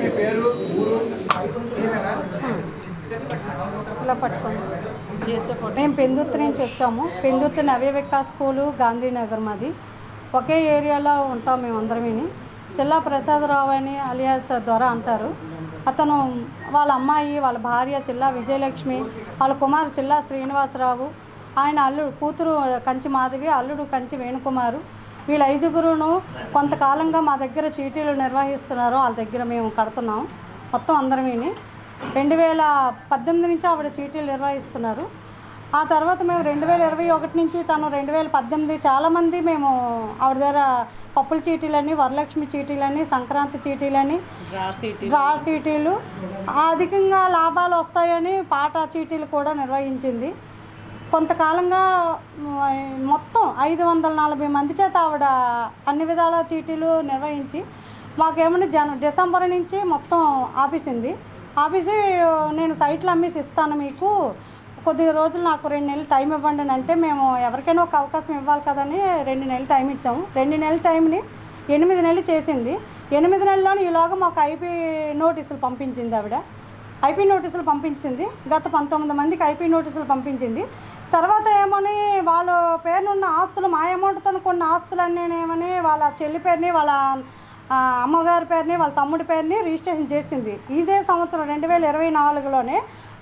మీ పేరు ఊరు? ఇలా పట్టుకోండి. మేము పెందుర్తి నుంచి వచ్చాము. పెందుర్తి నవ్య వికాస్ స్కూలు గాంధీనగర్ మాది. ఒకే ఏరియాలో ఉంటాం మేము అందరమని చిల్లా ప్రసాదరావు అని అలియాస్ దొర అంటారు. అతను వాళ్ళ అమ్మాయి వాళ్ళ భార్య సిల్లా విజయలక్ష్మి వాళ్ళ కుమారు సిల్లా శ్రీనివాసరావు ఆయన అల్లుడు కూతురు కంచి మాధవి అల్లుడు కంచి వేణుకుమారు. వీళ్ళ ఐదుగురును కొంతకాలంగా మా దగ్గర చీటీలు నిర్వహిస్తున్నారు. వాళ్ళ దగ్గర మేము కడుతున్నాం. మొత్తం అందరమేని రెండు వేల పద్దెనిమిది నుంచి ఆవిడ చీటీలు నిర్వహిస్తున్నారు. ఆ తర్వాత మేము రెండు వేల ఇరవై ఒకటి నుంచి తను రెండు వేల పద్దెనిమిది చాలామంది మేము ఆవిడ దగ్గర పప్పుల చీటీలని వరలక్ష్మి చీటీలని సంక్రాంతి చీటీలని డ్రా చీటీలు. అధికంగా లాభాలు వస్తాయని పాట చీటీలు కూడా నిర్వహించింది. కొంతకాలంగా మొత్తం ఐదు వందల నలభై మంది చేత ఆవిడ అన్ని విధాల చీటీలు నిర్వహించి మాకేమైనా జన డిసెంబర్ నుంచి మొత్తం ఆపేసింది. ఆపేసి నేను సైట్లు అమ్మేసి ఇస్తాను మీకు. కొద్ది రోజులు నాకు రెండు నెలలు టైం ఇవ్వండి అని అంటే మేము ఎవరికైనా ఒక అవకాశం ఇవ్వాలి కదని రెండు నెలలు టైం ఇచ్చాము. రెండు నెలల టైంని ఎనిమిది నెలలు చేసింది. ఎనిమిది నెలల్లోనే ఈలోగా మాకు ఐపీ నోటీసులు పంపించింది ఆవిడ. ఐపీ నోటీసులు పంపించింది. గత పంతొమ్మిది మందికి ఐపీ నోటీసులు పంపించింది. తర్వాత ఏమని వాళ్ళ పేరునున్న ఆస్తులు మా అమౌంట్తో కొన్న ఆస్తులన్నీ ఏమని వాళ్ళ చెల్లి పేరుని వాళ్ళ అమ్మగారి పేరుని వాళ్ళ తమ్ముడి పేరుని రిజిస్ట్రేషన్ చేసింది. ఇదే సంవత్సరం రెండు వేల ఇరవై నాలుగులోనే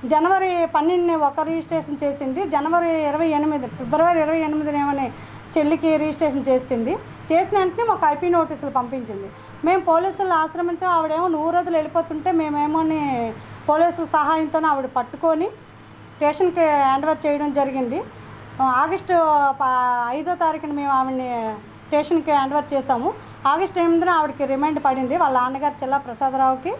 జనవరి పన్నెండుని ఒక రిజిస్ట్రేషన్ చేసింది. జనవరి ఇరవై ఎనిమిది ఫిబ్రవరి ఇరవై ఎనిమిదిని ఏమని చెల్లికి రిజిస్ట్రేషన్ చేసింది. చేసిన వెంటనే మాకు ఐపీ నోటీసులు పంపించింది. మేము పోలీసులు ఆశ్రమించి ఆవిడేమో నూరు రోజులు వెళ్ళిపోతుంటే మేమేమోని పోలీసుల సహాయంతో ఆవిడ పట్టుకొని స్టేషన్కి హ్యాండ్ఓవర్ చేయడం జరిగింది. ఆగస్టు ప- ఐదో తారీఖున మేము ఆవిడని స్టేషన్కి హ్యాండ్ఓవర్ చేసాము ఆగస్టు ఎనిమిదిన ఆవిడకి రిమైండ్ పడింది వాళ్ళ నాన్నగారు చెల్ల ప్రసాదరావుకి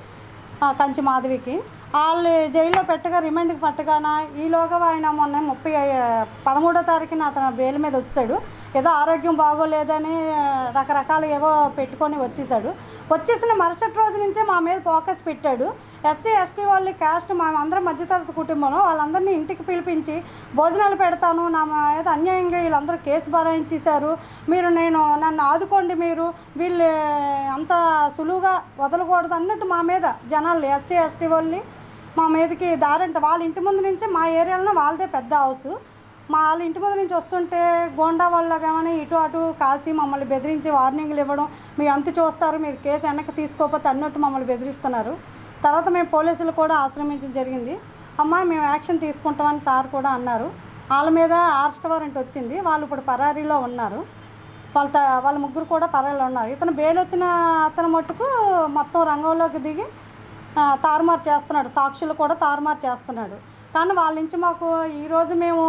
కంచి మాధవికి. వాళ్ళు జైల్లో పెట్టగా రిమైండ్కి పట్టగానా? ఈలోగా ఆయన మొన్న ముప్పై పదమూడో తారీఖున అతను బెయిల్ మీద వచ్చాడు ఏదో ఆరోగ్యం బాగోలేదని రకరకాలు ఏవో పెట్టుకొని వచ్చేసాడు. వచ్చేసిన మరుసటి రోజు నుంచే మా మీద ఫోకస్ పెట్టాడు. ఎస్సీ ఎస్టీ వాళ్ళు క్యాస్ట్ మా అందరం మధ్యతరగతి కుటుంబం. వాళ్ళందరినీ ఇంటికి పిలిపించి భోజనాలు పెడతాను నా మీద అన్యాయంగా వీళ్ళందరూ కేసు బరాయించేశారు. మీరు నేను నన్ను ఆదుకోండి మీరు. వీళ్ళు అంత సులువుగా వదలకూడదు అన్నట్టు మా మీద జనాలు ఎస్సీ ఎస్టీ వాళ్ళని మా మీదకి దారంట. వాళ్ళ ఇంటి ముందు నుంచే మా ఏరియాలో వాళ్ళదే పెద్ద హౌస్ మా వాళ్ళ ఇంటి ముందు నుంచి వస్తుంటే గోండా వాళ్ళకి ఇటు అటు కాసి మమ్మల్ని బెదిరించి వార్నింగ్లు ఇవ్వడం. మీ అంతు చూస్తారు మీరు కేసు వెనక్కి తీసుకోకపోతే అన్నట్టు మమ్మల్ని బెదిరిస్తున్నారు. తర్వాత మేము పోలీసులు కూడా ఆశ్రమించడం జరిగింది. అమ్మాయి మేము యాక్షన్ తీసుకుంటామని సార్ కూడా అన్నారు. వాళ్ళ మీద అరెస్ట్ వారెంట్ వచ్చింది. వాళ్ళు ఇప్పుడు పరారీలో ఉన్నారు. వాళ్ళ త- వాళ్ళ ముగ్గురు కూడా పరారీలో ఉన్నారు. ఇతను బెయిల్ వచ్చిన అతను మట్టుకు మొత్తం రంగంలోకి దిగి తారుమారు చేస్తున్నాడు. సాక్షులు కూడా తారుమారు చేస్తున్నాడు. కానీ వాళ్ళ నుంచి మాకు ఈరోజు మేము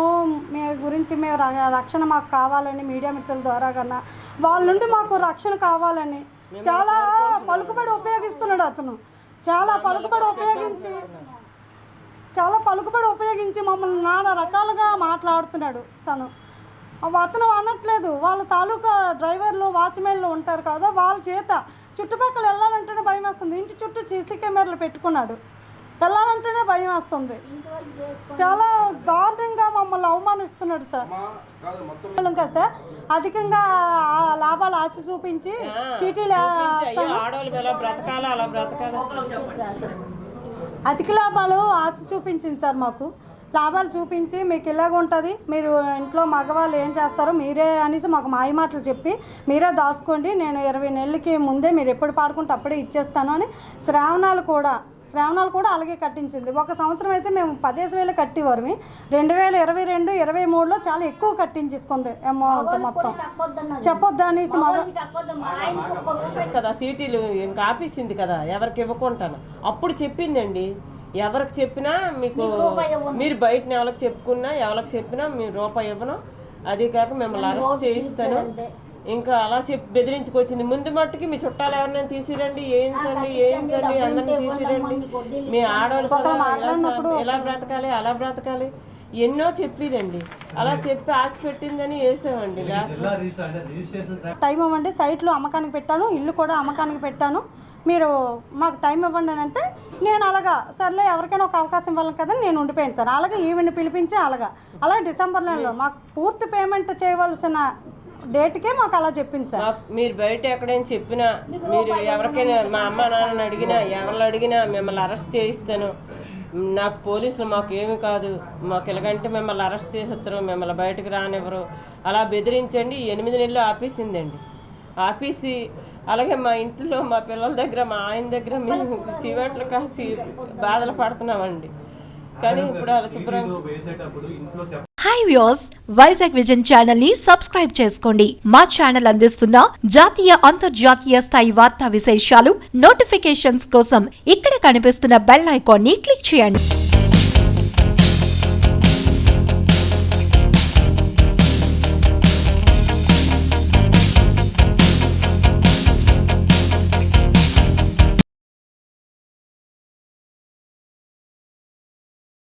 మీ గురించి మేము రక్షణ మాకు కావాలని మీడియా మిత్రుల ద్వారా కన్నా వాళ్ళ నుండి మాకు రక్షణ కావాలని చాలా పలుకుబడి ఉపయోగిస్తున్నాడు అతను. చాలా పలుకుబడి ఉపయోగించి చాలా పలుకుబడి ఉపయోగించి మమ్మల్ని నానా రకాలుగా మాట్లాడుతున్నాడు తను. అతను అనట్లేదు. వాళ్ళ తాలూకా డ్రైవర్లు వాచ్మెన్లు ఉంటారు కదా వాళ్ళ చేత చుట్టుపక్కల వెళ్ళాలంటేనే భయం వేస్తుంది. ఇంటి చుట్టూ సీసీ కెమెరాలు పెట్టుకున్నాడు. వెళ్ళాలంటేనే భయం వేస్తుంది. చాలా దారుణంగా మమ్మల్ని అవమానిస్తున్నాడు సార్. ఇంకా సార్? అధికంగా ఆ లాభాలు ఆశ చూపించి చీటీలు అధిక లాభాలు ఆశ చూపించింది సార్ మాకు. లాభాలు చూపించి మీకు ఇలాగ ఉంటుంది? మీరు ఇంట్లో మగవాళ్ళు ఏం చేస్తారో మీరే అనేసి మాకు మాయ మాటలు చెప్పి మీరే దాచుకోండి. నేను ఇరవై నెలలకి ముందే మీరు ఎప్పుడు పాడుకుంటే అప్పుడే ఇచ్చేస్తాను అని శ్రావణాలు కూడా శ్రావణాలు కూడా అలాగే కట్టించింది. ఒక సంవత్సరం అయితే మేము పదేసి వేలు కట్టేవారు రెండు వేల ఇరవై రెండు ఇరవై మూడులో చాలా ఎక్కువ కట్టించేసుకుంది అమౌంట్ మొత్తం. చెప్పొద్దు అనేసి కదా సీటీలు ఇంకా ఆపేసింది కదా ఎవరికి ఇవ్వకుంటాను అప్పుడు చెప్పిందండి ఎవరికి చెప్పినా మీకు మీరు బయట ఎవరికి చెప్పుకున్నా ఎవరికి చెప్పినా మీరు రూపాయి ఇవ్వను. అది కాక మిమ్మల్ని అరెస్ట్ చేయిస్తాను. ఇంకా అలా చెప్పి బెదిరించుకొచ్చింది. ముందు మట్టుకి మీ చుట్టాలు ఎవరినైనా తీసిరండి వేయించండి వేయించండి అందరిని తీసిరండి. మీ ఆడవాళ్ళు ఎలా బ్రతకాలి అలా బ్రతకాలి ఎన్నో చెప్పిదండి. అలా చెప్పి ఆశ పెట్టిందని వేసామండి టైం ఇవ్వండి సైట్లు అమ్మకానికి పెట్టాను ఇల్లు కూడా అమ్మకానికి పెట్టాను. మీరు మాకు టైం ఇవ్వండి అని అంటే నేను అలాగా సర్లే ఎవరికైనా ఒక అవకాశం ఇవ్వాలి కదా నేను ఉండిపోయాను సార్. అలాగే ఈవెంట్ పిలిపించి అలాగా. అలాగే డిసెంబర్ నెలలో మాకు పూర్తి పేమెంట్ చేయవలసిన డేట్కే మాకు అలా చెప్పింది సార్. మీరు బయట ఎక్కడైనా చెప్పినా మీరు ఎవరికైనా మా అమ్మ నాన్నని అడిగినా ఎవరిని అడిగినా మిమ్మల్ని అరెస్ట్ చేయిస్తాను. నాకు పోలీసులు మాకు ఏమి కాదు. మాకు ఎలాగంటే మిమ్మల్ని అరెస్ట్ చేసేస్తారు మిమ్మల్ని బయటకు రానివ్వరు. అలా బెదిరించండి. ఎనిమిది నెలలు ఆపేసిందండి. ఆపేసి అలాగే మా ఇంట్లో మా పిల్లల దగ్గర మా ఆయన దగ్గర మేము చీవాట్లు కాసి బాధలు పడుతున్నామండి. కానీ ఇప్పుడు అలా శుభ్రం హాయ్ వ్యూస్ వైజాగ్ విజన్ ఛానల్ని సబ్స్క్రైబ్ చేసుకోండి. మా ఛానల్ అందిస్తున్న జాతీయ అంతర్జాతీయ స్థాయి వార్తా విశేషాలు నోటిఫికేషన్స్ కోసం ఇక్కడ కనిపిస్తున్న బెల్ ఐకాన్ని క్లిక్ చేయండి.